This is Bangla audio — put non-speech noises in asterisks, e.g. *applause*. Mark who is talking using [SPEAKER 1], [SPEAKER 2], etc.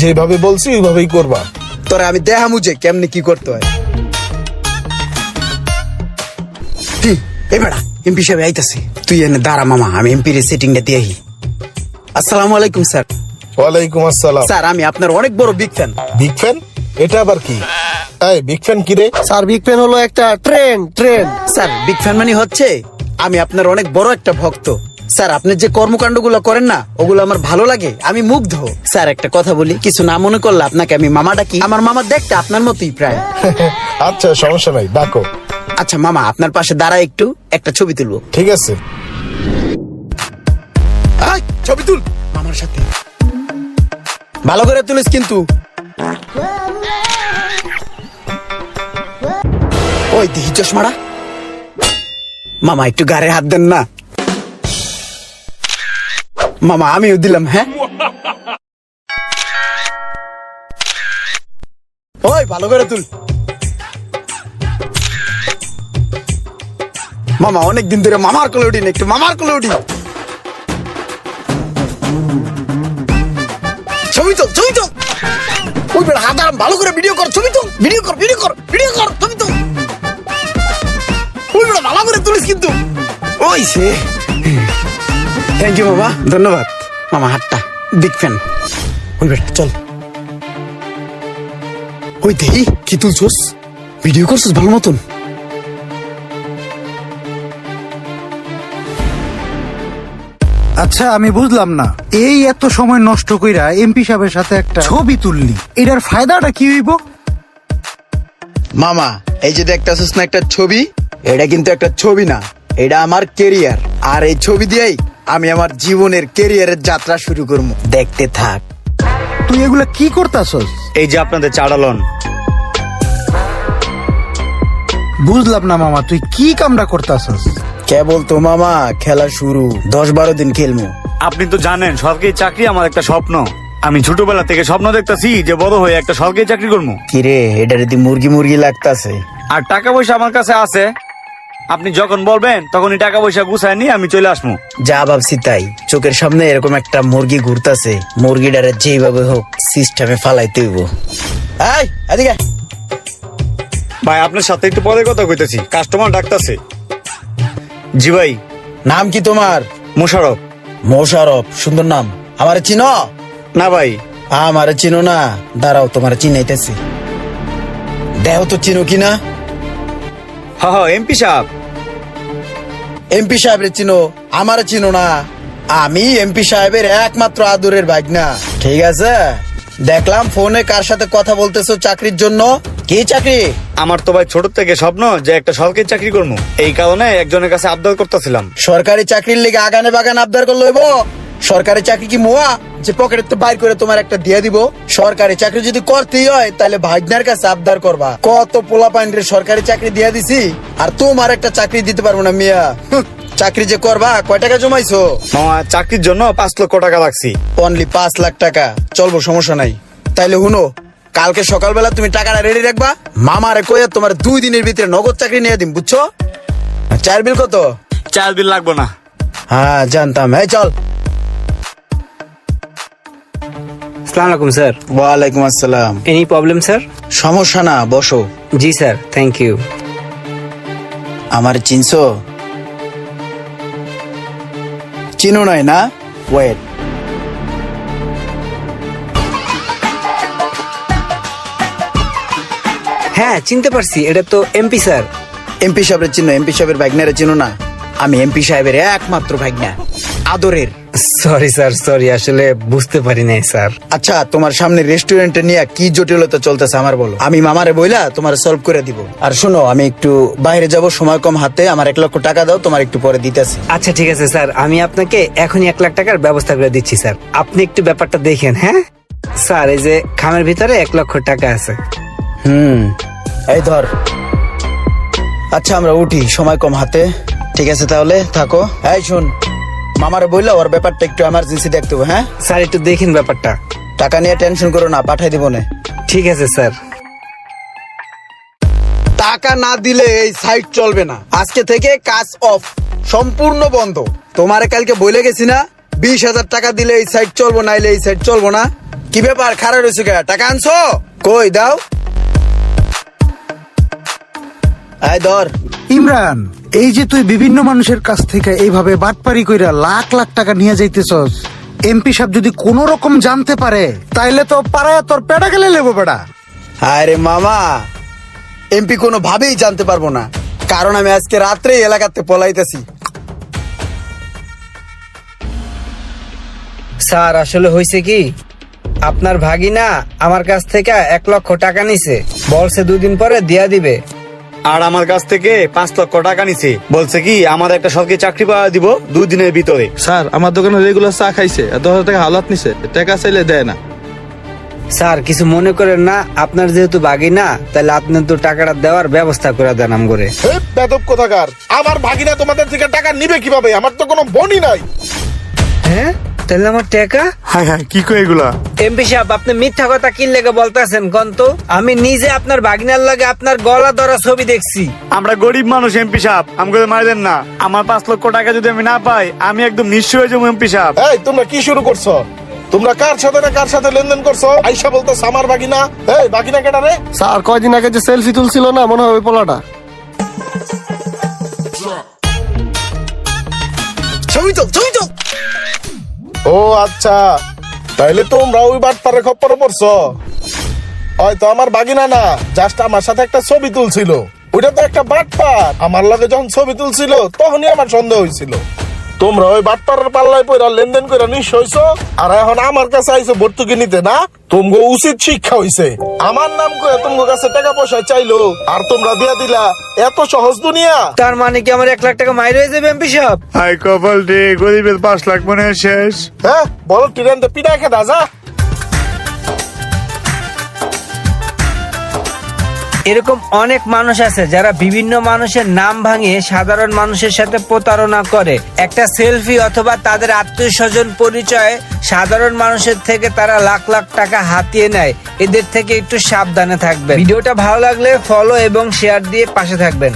[SPEAKER 1] যেভাবে বলছি ওইভাবেই করবা।
[SPEAKER 2] তোরে আমি দেখামু যে কেমনি কি করতে হয়। কি? এ বেড়া এমপি সাহেব আইতাছে। তুই এনে দাঁড়া মামা আমি এমপির সেটিংটা দিয়ে আহি। আসসালামু আলাইকুম স্যার।
[SPEAKER 1] ওয়ালাইকুম আসসালাম।
[SPEAKER 2] স্যার আমি আপনার অনেক বড় বিগ ফ্যান
[SPEAKER 1] বিগ ফ্যান এটা আবার কি? এই বিগ ফ্যান কি রে?
[SPEAKER 3] স্যার বিগ পেন হলো একটা train train
[SPEAKER 2] sir big fan মানে হচ্ছে আমি আপনার অনেক বড় একটা ভক্ত। স্যার আপনি যে কর্মকাণ্ডগুলো করেন না ওগুলো আমার ভালো লাগে আমি মুগ্ধ। স্যার একটা কথা বলি কিছু না মনে করলে আপনাকে আমি মামা ডাকি। আমার মামা দেখতে আপনার মতোই প্রায়। *laughs*
[SPEAKER 1] আচ্ছা সমস্যা নাই ডাকো।
[SPEAKER 2] আচ্ছা মামা আপনার পাশে দাঁড়া একটু একটা ছবি তুলবো।
[SPEAKER 1] ঠিক আছে।
[SPEAKER 2] আয়, ছবি তুল। মামার সাথে। ভালো করে তুলিস কিন্তু। ওই দেখি চশমাটা। মামা একটু গাড়ে হাত দেন না। মামা, আমিও দিলাম হ্যাঁ? ওই, ভালো করে তুল। মামা, অনেকদিন ধরে মামার কোলে উঠি না, একটু মামার কোলে উঠি। ছবি তো ছবি তো ওই বেড়া হাত আরাম, ভালো করে ভিডিও কর, ছবি তো ভিডিও কর ভিডিও কর ভিডিও কর, ছবি তো ওই বেড়া ভালো করে তুলিস কিন্তু। ওই সে। থ্যাংক ইউ বাবা। ধন্যবাদ। মামা হাতটা বিগ ফ্যান ওই বেড়া চল। ওই দেহি কি তুলছোস? ভিডিও করছিস ভালো মতন?
[SPEAKER 4] আচ্ছা আমি বুঝলাম না। এই এত সময় নষ্ট কইরা এমপি সাহেবের সাথে একটা ছবি তুললি। এটার ফায়দাটা কি হইব?
[SPEAKER 2] মামা এই যে দেখতেছিস না একটা ছবি? এটা কিন্তু একটা ছবি না। এটা আমার কেরিয়ার আর এই ছবি দিয়েই আমি আমার জীবনের কেরিয়ারের যাত্রা শুরু করব। দেখতে থাক।
[SPEAKER 4] তুই এগুলা কি করতাছস?
[SPEAKER 5] এই যে আপনাদের চাড়ালন।
[SPEAKER 4] বুঝলাম না মামা তুই কি কামটা করতাছস?
[SPEAKER 2] কেবল তো মামা খেলা শুরু। দশ বারো দিন খেলব
[SPEAKER 5] আপনি তো জানেন সরকারি চাকরি আমার একটা স্বপ্ন। আমি ছোটবেলা থেকে স্বপ্ন দেখতাছি যে বড় হয়ে একটা সরকারি চাকরি করব
[SPEAKER 2] কিরে এটা যদি মুরগি মুরগি লাগতাছে।
[SPEAKER 5] আর টাকা পয়সা আমার কাছে আছে আপনি যখন বলবেন তখনই টাকা পয়সা গুছায় নিয়ে আমি চলে আসব।
[SPEAKER 2] যা ভাবছি তাই। চোখের সামনে এরকম একটা মুরগি ঘুরতাছে। মুরগিটারে যেভাবে হোক সিস্টেমে ফালাইতে হইব। এই এদিকে
[SPEAKER 5] ভাই আপনার সাথে একটু পরে কথা কইতেছি। কাস্টমার ডাকতাছে। জি ভাই।
[SPEAKER 2] নাম কি তোমার?
[SPEAKER 5] মোশারফ
[SPEAKER 2] মোশারফ সুন্দর নাম। আমার চিনো?
[SPEAKER 5] না ভাই।
[SPEAKER 2] আমারে চিনো না। দাঁড়াও তোমার চিনাইতেছি। দেহ তো চিনো কিনা?
[SPEAKER 5] হা হা এমপি সাহেব।
[SPEAKER 2] এমপি সাহেবের চিনো আমার চিনো না। আমি এমপি সাহেবের একমাত্র আদরের না ঠিক আছে? দেখলাম ফোনে কার সাথে কথা বলতেছো চাকরির জন্য। কি চাকরি?
[SPEAKER 5] আমার তো ভাই ছোট থেকে স্বপ্ন যে একটা সরকারি চাকরি করব এই কারণে একজনের কাছে আবদার করতেছিলাম।
[SPEAKER 2] সরকারি চাকরির লিগে আগানে বাগান আবদার করল সরকারি চাকরি কি মোয়া? যে পকেটের তো বাইর করে তোমার একটা দিয়ে দিব। সরকারি চাকরি যদি করতেই হয় তাহলে ভাগ্নার কাছে আবদার করবা। কত পোলা পাইন্ডের সরকারি চাকরি দিয়ে দিছি আর তোমার একটা চাকরি দিতে পারব না মিয়া। চাকরি যে করবা কয় টাকা জমাইছো?
[SPEAKER 5] চাকরির জন্য পাঁচ লক্ষ টাকা লাগছি।
[SPEAKER 2] অনলি পাঁচ লাখ টাকা। চলবো সমস্যা নাই। তাইলে হুনো কালকে সকালবেলা তুমি টাকাটা রেডি রাখবা। মামারে কয়ে তোমার দুই দিনের ভিতরে নগদ চাকরি নিয়ে দিম বুঝছ? চার বিল কত?
[SPEAKER 5] চার বিল লাগবো না।
[SPEAKER 2] হ্যাঁ জানতাম। এই চল।
[SPEAKER 6] আসসালামু আলাইকুম স্যার।
[SPEAKER 2] ওয়ালাইকুম আসসালাম।
[SPEAKER 6] Any problem sir?
[SPEAKER 2] সমস্যা না বসো।
[SPEAKER 6] জি স্যার থ্যাংক ইউ
[SPEAKER 2] আমার চিনছো? চিনো নয় না? ওয়েট
[SPEAKER 6] হ্যাঁ চিনতে পারছি এটা তো এমপি স্যার।
[SPEAKER 2] এমপি সাহেবের চিনো এমপি সাহেবের ভাগ্নারে চিনো না। আমি এমপি সাহেবের একমাত্র ভাগ্না আদরের।
[SPEAKER 6] সরি স্যার সরি আসলে বুঝতে পারি নাই স্যার
[SPEAKER 2] আচ্ছা তোমার সামনে রেস্টুরেন্টে নিয়ে কি জটিলতা চলতেছে আমার বলো। আমি মামারে বইলা তোমার সলভ করে দিব। আর শোনো আমি একটু বাইরে যাব সময় কম হাতে আমার এক লক্ষ টাকা দাও তোমার একটু পরে দিতেছি।
[SPEAKER 6] আচ্ছা ঠিক আছে স্যার আমি আপনাকে এখনই এক লাখ টাকার ব্যবস্থা করে দিচ্ছি স্যার আপনি একটু ব্যাপারটা দেখেন হ্যাঁ? স্যার এই যে খামের ভিতরে এক লক্ষ টাকা আছে।
[SPEAKER 2] হুম এই ধর। আচ্ছা আমরা উঠি সময় কম হাতে। ঠিক আছে তাহলে থাকো। এই শুন মামারে বলল ওর ব্যাপারটা একটু এমার্জেন্সি দেখতে হবে হ্যাঁ?
[SPEAKER 6] স্যার একটু দেখেন ব্যাপারটা।
[SPEAKER 2] টাকা নিয়ে টেনশন করো না পাঠাই দিব না।
[SPEAKER 6] ঠিক আছে স্যার।
[SPEAKER 2] টাকা না দিলে এই সাইট চলবে না। আজকে থেকে কাজ অফ সম্পূর্ণ বন্ধ। তোমারে কালকে বলে গেছি না বিশ হাজার টাকা দিলে এই সাইট চলবো নাইলে এই সাইট চলবো না। কি ব্যাপার খারাপ রয়েছে কে? টাকা আনছো? কই দাও। আয় ধর।
[SPEAKER 4] ইমরান এই যে তুই বিভিন্ন মানুষের কাছ থেকে এইভাবে বাটপারি কইরা লাখ লাখ টাকা নিয়ে যাইতেছস এমপি সাহেব যদি কোন রকম জানতে পারে তাইলে তো পাড়ায় তোর পেটা গেলে লেবো বেড়া।
[SPEAKER 2] আরে মামা এমপি কোনো ভাবেই জানতে পারব না কারণ আমি আজকে রাত্রে এলাকাতে পলাইতেছি।
[SPEAKER 6] স্যার আসলে হয়েছে কি আপনার ভাগিনা আমার কাছ থেকে এক লক্ষ টাকা নিছে বলছে দুদিন পরে দিয়া দিবে।
[SPEAKER 5] আর আমার কাছ থেকে পাঁচ লক্ষ টাকা নিছে। বলছে কি আমার একটা সরকারি চাকরি পাওয়া দিব দুই দিনের ভিতরে।
[SPEAKER 7] স্যার আমার দোকানে রেগুলার চা খাইছে দশ হাজার টাকা হালাত নিছে টাকা চাইলে দেয় না।
[SPEAKER 6] স্যার কিছু মনে করেন না আপনার যেহেতু বাগি না তাহলে আপনি তো টাকাটা দেওয়ার ব্যবস্থা করে দেন আম করে
[SPEAKER 1] বেদব কোথাকার আমার ভাগিনা তোমাদের থেকে টাকা নিবে কীভাবে? আমার তো কোনো বনই নাই।
[SPEAKER 6] হ্যাঁ? তাহলে আমার টাকা?
[SPEAKER 5] হায় হায় কি কই এগুলা?
[SPEAKER 6] এমপি সাহেব আপনি মিথ্যা কথা কি লেগে বলতেছেন কন্ত আমি নিজে আপনার ভাগিনার লাগে আপনার গলা ধরা ছবি দেখছি।
[SPEAKER 5] আমরা গরিব মানুষ এমপি সাহেব আমাকে তো মারবেন না। আমার পাঁচ লক্ষ টাকা যদি আমি না পাই আমি একদম নিঃস্ব হয়ে যাব এমপি সাহেব।
[SPEAKER 1] এই তোমরা কি শুরু করছ? তোমরা কার সাথে না কার সাথে লেনদেন করছ? আইসা বলতো আমার বাগিনা। এই বাগিনা কেটা রে?
[SPEAKER 3] স্যার কয়দিন আগে যে সেলফি তুলছিল না মনে হয় ওই পোলাটা।
[SPEAKER 2] ছবি তো ছবি তো
[SPEAKER 1] ও আচ্ছা। তাইলে তোমরা ওই বাটপারে খপ্পরে পড়ছো? হয়তো আমার বাগিনা না জাস্ট আমার সাথে একটা ছবি তুলছিল। ওইটা তো একটা বাটপার। আমার লগে যখন ছবি তুলছিল, তখনই আমার সন্দেহ হয়েছিল তোমরা ওই বাটপাড়ার পাল্লায় পয়রা লেনদেন করে নিঃস হইছো? আর এখন আমার কাছে আইসো ভর্তুকি নিতে না? তোমগো উচিত শিক্ষা হইছে। আমার নাম করে তোমগো কাছে টাকা পয়সা চাইলো আর তোমরা দিয়া দিলা এত সহজ দুনিয়া।
[SPEAKER 6] তার মানে কি আমার এক লাখ টাকা মাইর হয়ে যাবে এমপি সাহেব?
[SPEAKER 5] হাই কপাল রে গরিবের পাঁচ লাখ মনে শেষ।
[SPEAKER 1] হ্যাঁ বলো ট্রেনতে পিঠা খেদা যা
[SPEAKER 6] এরকম অনেক মানুষ আছে যারা বিভিন্ন মানুষের নাম ভাঙিয়ে সাধারণ মানুষের সাথে প্রতারণা করে। একটা সেলফি অথবা তাদের আত্মীয় স্বজন পরিচয়ে সাধারণ মানুষের থেকে তারা লাখ লাখ টাকা হাতিয়ে নেয়। এদের থেকে একটু সাবধানে থাকবেন। ভিডিওটা ভালো লাগলে ফলো এবং শেয়ার দিয়ে পাশে থাকবেন।